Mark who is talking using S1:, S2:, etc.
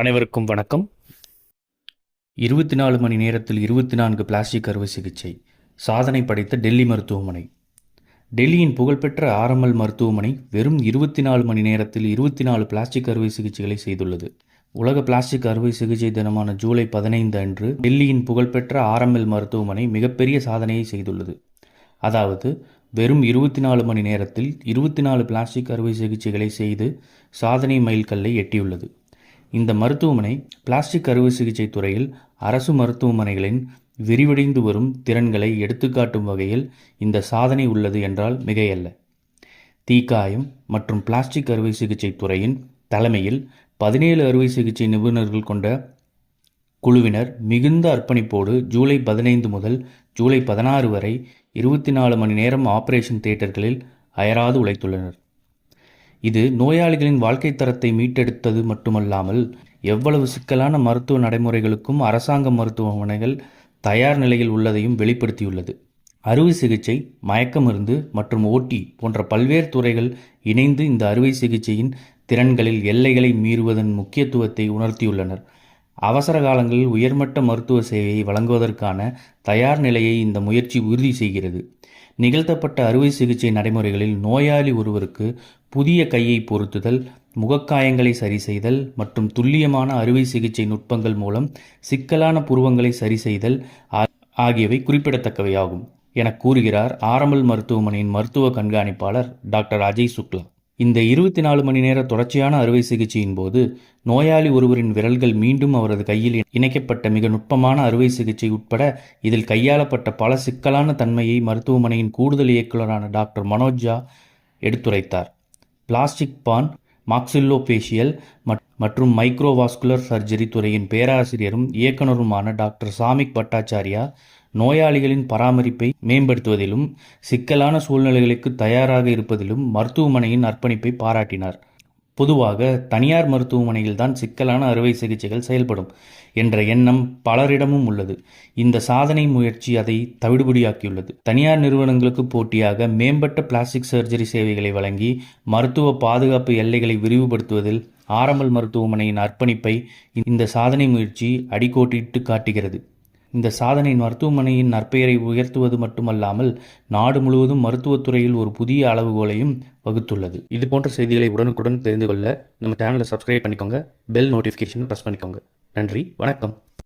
S1: அனைவருக்கும் வணக்கம். இருபத்தி நாலு மணி நேரத்தில் இருபத்தி நான்கு பிளாஸ்டிக் அறுவை சிகிச்சை சாதனை படைத்த டெல்லி மருத்துவமனை. டெல்லியின் புகழ்பெற்ற ஆரம்பல் மருத்துவமனை வெறும் இருபத்தி நாலு மணி நேரத்தில் இருபத்தி நாலு பிளாஸ்டிக் அறுவை சிகிச்சைகளை செய்துள்ளது. உலக பிளாஸ்டிக் அறுவை சிகிச்சை தினமான ஜூலை பதினைந்து அன்று டெல்லியின் புகழ்பெற்ற ஆரம்பல் மருத்துவமனை மிகப்பெரிய சாதனையை செய்துள்ளது. அதாவது வெறும் இருபத்தி நாலு மணி நேரத்தில் இருபத்தி நாலு பிளாஸ்டிக் அறுவை சிகிச்சைகளை செய்து சாதனை மைல்கல்லை எட்டியுள்ளது. இந்த மருத்துவமனை பிளாஸ்டிக் அறுவை சிகிச்சை துறையில் அரசு மருத்துவமனைகளின் விரிவடைந்து வரும் திறன்களை எடுத்துக்காட்டும் வகையில் இந்த சாதனை உள்ளது என்றால் மிகையல்ல. தீக்காயம் மற்றும் பிளாஸ்டிக் அறுவை சிகிச்சை துறையின் தலைமையில் பதினேழு அறுவை சிகிச்சை நிபுணர்கள் கொண்ட குழுவினர் மிகுந்த அர்ப்பணிப்போடு ஜூலை பதினைந்து முதல் ஜூலை பதினாறு வரை இருபத்தி நாலு மணி நேரம் ஆபரேஷன் தியேட்டர்களில் அயராது உழைத்துள்ளனர். இது நோயாளிகளின் வாழ்க்கை தரத்தை மீட்டெடுத்தது மட்டுமல்லாமல் எவ்வளவு சிக்கலான மருத்துவ நடைமுறைகளுக்கும் அரசாங்க மருத்துவமனைகள் தயார் நிலையில் உள்ளதையும் வெளிப்படுத்தியுள்ளது. அறுவை சிகிச்சை மயக்க மருந்து மற்றும் ஓட்டி போன்ற பல்வேறு துறைகள் இணைந்து இந்த அறுவை சிகிச்சையின் திறன்களில் எல்லைகளை மீறுவதன் முக்கியத்துவத்தை உணர்த்தியுள்ளனர். அவசர காலங்களில் உயர்மட்ட மருத்துவ சேவையை வழங்குவதற்கான தயார் நிலையை இந்த முயற்சி உறுதி செய்கிறது. நிகழ்த்தப்பட்ட அறுவை சிகிச்சை நடைமுறைகளில் நோயாளி ஒருவருக்கு புதிய கையை பொருத்துதல் முகக்காயங்களை சரி செய்தல் மற்றும் துல்லியமான அறுவை சிகிச்சை நுட்பங்கள் மூலம் சிக்கலான புருவங்களை சரி செய்தல் ஆகியவை குறிப்பிடத்தக்கவையாகும் என கூறுகிறார் ஆரம்பல் மருத்துவமனையின் மருத்துவ கண்காணிப்பாளர் டாக்டர் அஜய் சுக்லா. இந்த இருபத்தி நாலு மணி நேர தொடர்ச்சியான அறுவை சிகிச்சையின் போது நோயாளி ஒருவரின் விரல்கள் மீண்டும் அவரது கையில் இணைக்கப்பட்ட மிக நுட்பமான அறுவை சிகிச்சை உட்பட இதில் கையாளப்பட்ட பல சிக்கலான தன்மையை மருத்துவமனையின் கூடுதல் இயக்குநரான டாக்டர் மனோஜ் ஜா எடுத்துரைத்தார். பிளாஸ்டிக் பான் மாக்சில்லோபேஷியல் மற்றும் மைக்ரோவாஸ்குலர் சர்ஜரி துறையின் பேராசிரியரும் இயக்குனருமான டாக்டர் சாமிக் பட்டாச்சாரியா நோயாளிகளின் பராமரிப்பை மேம்படுத்துவதிலும் சிக்கலான சூழ்நிலைகளுக்கு தயாராக இருப்பதிலும் மருத்துவமனையின் அர்ப்பணிப்பை பாராட்டினார். பொதுவாக தனியார் மருத்துவமனையில்தான் சிக்கலான அறுவை சிகிச்சைகள் செயல்படும் என்ற எண்ணம் பலரிடமும் உள்ளது. இந்த சாதனை முயற்சி அதை தவிடுபடியாக்கியுள்ளது. தனியார் நிறுவனங்களுக்கு போட்டியாக மேம்பட்ட பிளாஸ்டிக் சர்ஜரி சேவைகளை வழங்கி மருத்துவ பாதுகாப்பு எல்லைகளை விரிவுபடுத்துவதில் ஆரம்பல் மருத்துவமனையின் அர்ப்பணிப்பை இந்த சாதனை முயற்சி அடிக்கோட்டிட்டு காட்டுகிறது. இந்த சாதனை மருத்துவமனையின் நற்பெயரை உயர்த்துவது மட்டுமல்லாமல் நாடு முழுவதும் மருத்துவத்துறையில் ஒரு புதிய அளவுகோலையும் வகுத்துள்ளது. இது போன்ற செய்திகளை உடனுக்குடன் தெரிந்து கொள்ள நம்ம சேனலை சப்ஸ்கிரைப் பண்ணிக்கோங்க. பெல் நோட்டிஃபிகேஷன் ப்ரெஸ் பண்ணிக்கோங்க. நன்றி. வணக்கம்.